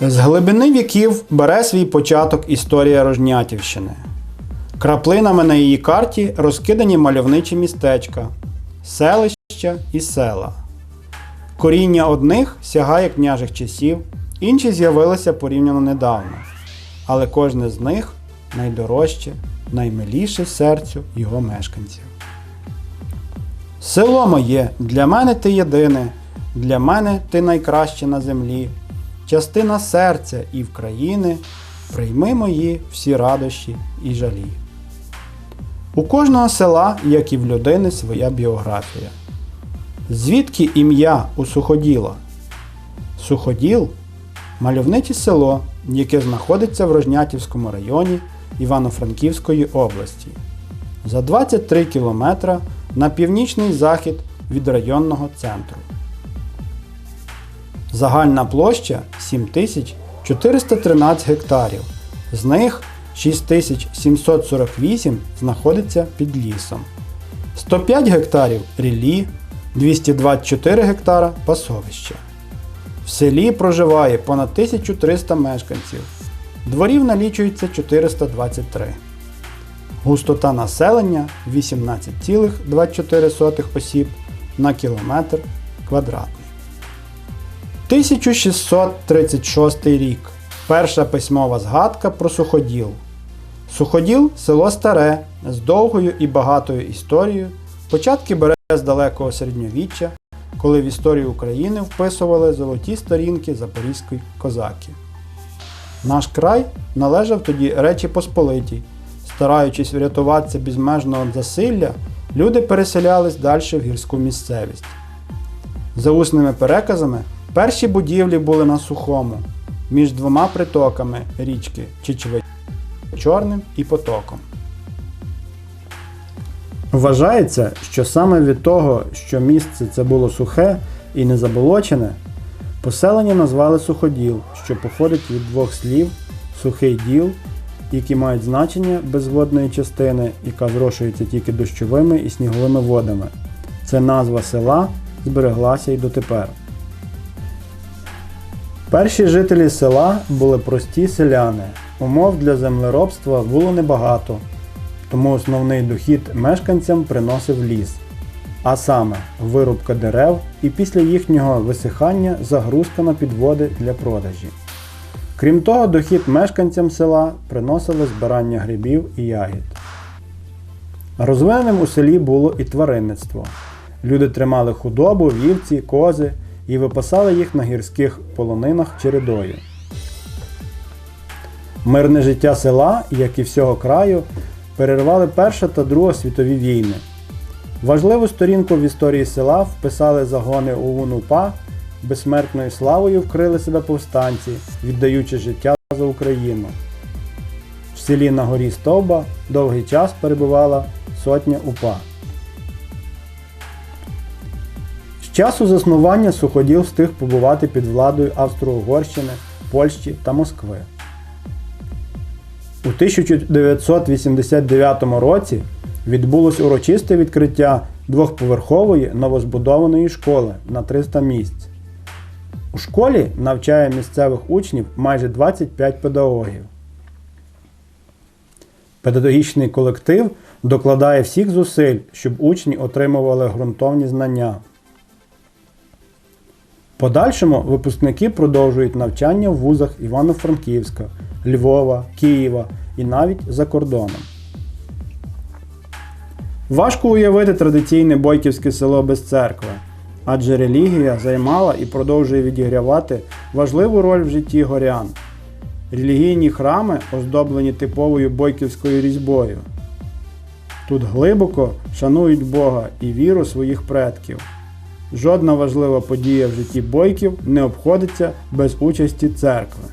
З глибини віків бере свій початок історія Рожнятівщини. Краплинами на її карті розкидані мальовничі містечка, селища і села. Коріння одних сягає княжих часів, інші з'явилися порівняно недавно, але кожне з них найдорожче, наймиліше серцю його мешканців. Село моє, для мене ти єдине, для мене ти найкраще на землі, частина серця і в країни, прийми мої всі радощі і жалі. У кожного села, як і в людини, своя біографія. Звідки ім'я у суходіла? Суходіл мальовниче село, яке знаходиться в Рожнятівському районі Івано-Франківської області. За 23 кілометра на північний захід від районного центру. Загальна площа 7413 гектарів. З них 6748 знаходиться під лісом. 105 гектарів рілі, 224 гектара пасовища. В селі проживає понад 1300 мешканців. Дворів налічується 423. Густота населення 18,24 осіб на кілометр квадратний. 1636 рік. Перша письмова згадка про суходіл. Суходіл село старе з довгою і багатою історією. Початки бере з далекого середньовіччя, коли в історію України вписували золоті сторінки запорізької козаки. Наш край належав тоді Речі Посполитій. Стараючись врятуватися безмежного засилля, люди переселялись далі в гірську місцевість. За усними переказами, перші будівлі були на сухому, між двома притоками річки Чечеве Чорним і Потоком. Вважається, що саме від того, що місце це було сухе і не заболочене, поселення назвали суходіл, що походить від двох слів сухий діл, які мають значення безводної частини, яка зрошується тільки дощовими і сніговими водами. Це назва села збереглася й дотепер. Перші жителі села були прості селяни. Умов для землеробства було небагато, тому основний дохід мешканцям приносив ліс, а саме вирубка дерев і після їхнього висихання загрузка на підводи для продажі. Крім того, дохід мешканцям села приносило збирання грибів і ягід. Розвиненим у селі було і тваринництво. Люди тримали худобу, вівці, кози і випасали їх на гірських полонинах чередою. Мирне життя села, як і всього краю, перервали Перша та Друга світові війни. Важливу сторінку в історії села вписали загони ОУН-УПА, безсмертною славою вкрили себе повстанці, віддаючи життя за Україну. В селі на горі Стовба довгий час перебувала сотня УПА. Часу заснування суходіл встиг побувати під владою Австро-Угорщини, Польщі та Москви. У 1989 році відбулось урочисте відкриття двохповерхової новозбудованої школи на 300 місць. У школі навчає місцевих учнів майже 25 педагогів. Педагогічний колектив докладає всіх зусиль, щоб учні отримували ґрунтовні знання. Подальшому випускники продовжують навчання в вузах Івано-Франківська, Львова, Києва і навіть за кордоном. Важко уявити традиційне бойківське село без церкви, адже релігія займала і продовжує відігравати важливу роль в житті горян. Релігійні храми оздоблені типовою бойківською різьбою. Тут глибоко шанують Бога і віру своїх предків. Жодна важлива подія в житті бойків не обходиться без участі церкви.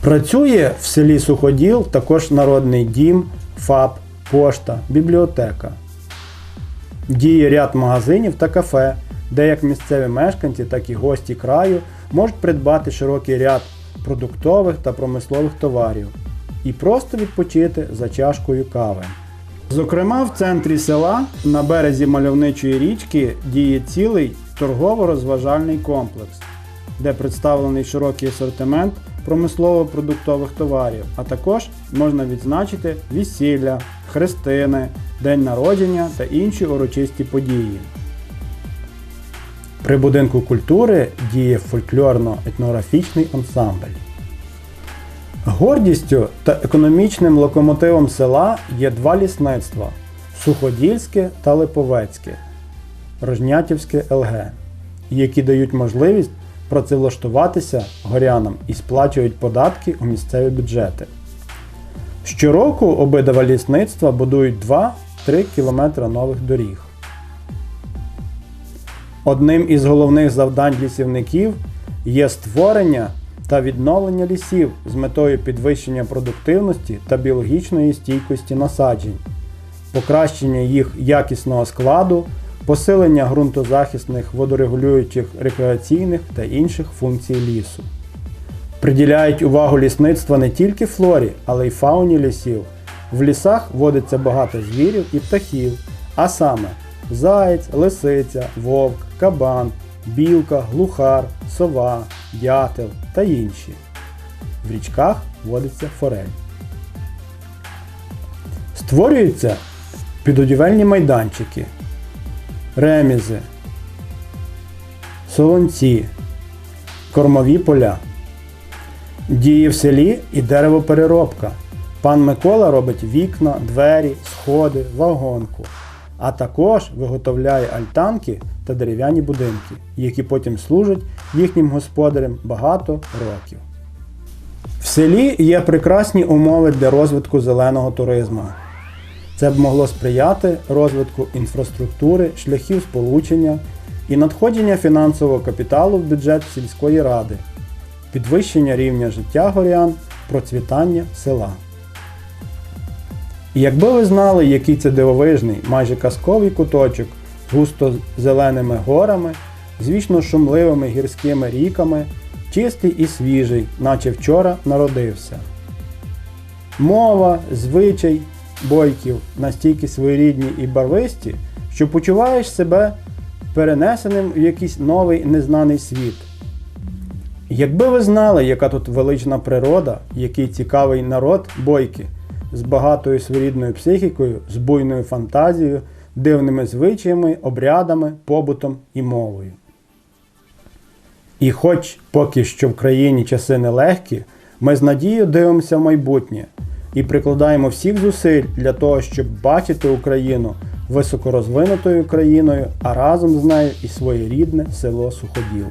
Працює в селі Суходіл також народний дім, ФАП, пошта, бібліотека. Діє ряд магазинів та кафе, де як місцеві мешканці, так і гості краю можуть придбати широкий ряд продуктових та промислових товарів і просто відпочити за чашкою кави. Зокрема, в центрі села на березі мальовничої річки діє цілий торгово-розважальний комплекс, де представлений широкий асортимент промислово-продуктових товарів, а також можна відзначити весілля, хрестини, день народження та інші урочисті події. При будинку культури діє фольклорно-етнографічний ансамбль. Гордістю та економічним локомотивом села є два лісництва Суходільське та Липовецьке, Рожнятівське ЛГ, які дають можливість працевлаштуватися горянам і сплачують податки у місцеві бюджети. Щороку обидва лісництва будують 2-3 км нових доріг. Одним із головних завдань лісівників є створення та відновлення лісів з метою підвищення продуктивності та біологічної стійкості насаджень, покращення їх якісного складу, посилення ґрунтозахисних водорегулюючих рекреаційних та інших функцій лісу. Приділяють увагу лісництва не тільки флорі, але й фауні лісів. В лісах водиться багато звірів і птахів, а саме заєць, лисиця, вовк, кабан, білка, глухар, сова, дятел та інші. В річках водиться форель. Створюються підодівельні майданчики, ремізи, солонці, кормові поля. Діє в селі і деревопереробка. Пан Микола робить вікна, двері, сходи, вагонку, а також виготовляє альтанки та дерев'яні будинки, які потім служать їхнім господарям багато років. В селі є прекрасні умови для розвитку зеленого туризму. Це б могло сприяти розвитку інфраструктури, шляхів сполучення і надходження фінансового капіталу в бюджет сільської ради, підвищення рівня життя горян, процвітання села. І якби ви знали, який це дивовижний, майже казковий куточок з густо зеленими горами, з вічно шумливими гірськими ріками, чистий і свіжий, наче вчора народився. Мова, звичай бойків настільки своєрідні і барвисті, що почуваєш себе перенесеним в якийсь новий незнаний світ. Якби ви знали, яка тут велична природа, який цікавий народ бойки, з багатою своєрідною психікою, з буйною фантазією, дивними звичаями, обрядами, побутом і мовою. І хоч поки що в країні часи нелегкі, ми з надією дивимося в майбутнє і прикладаємо всіх зусиль для того, щоб бачити Україну високорозвинутою країною, а разом з нею і своє рідне село Суходіл.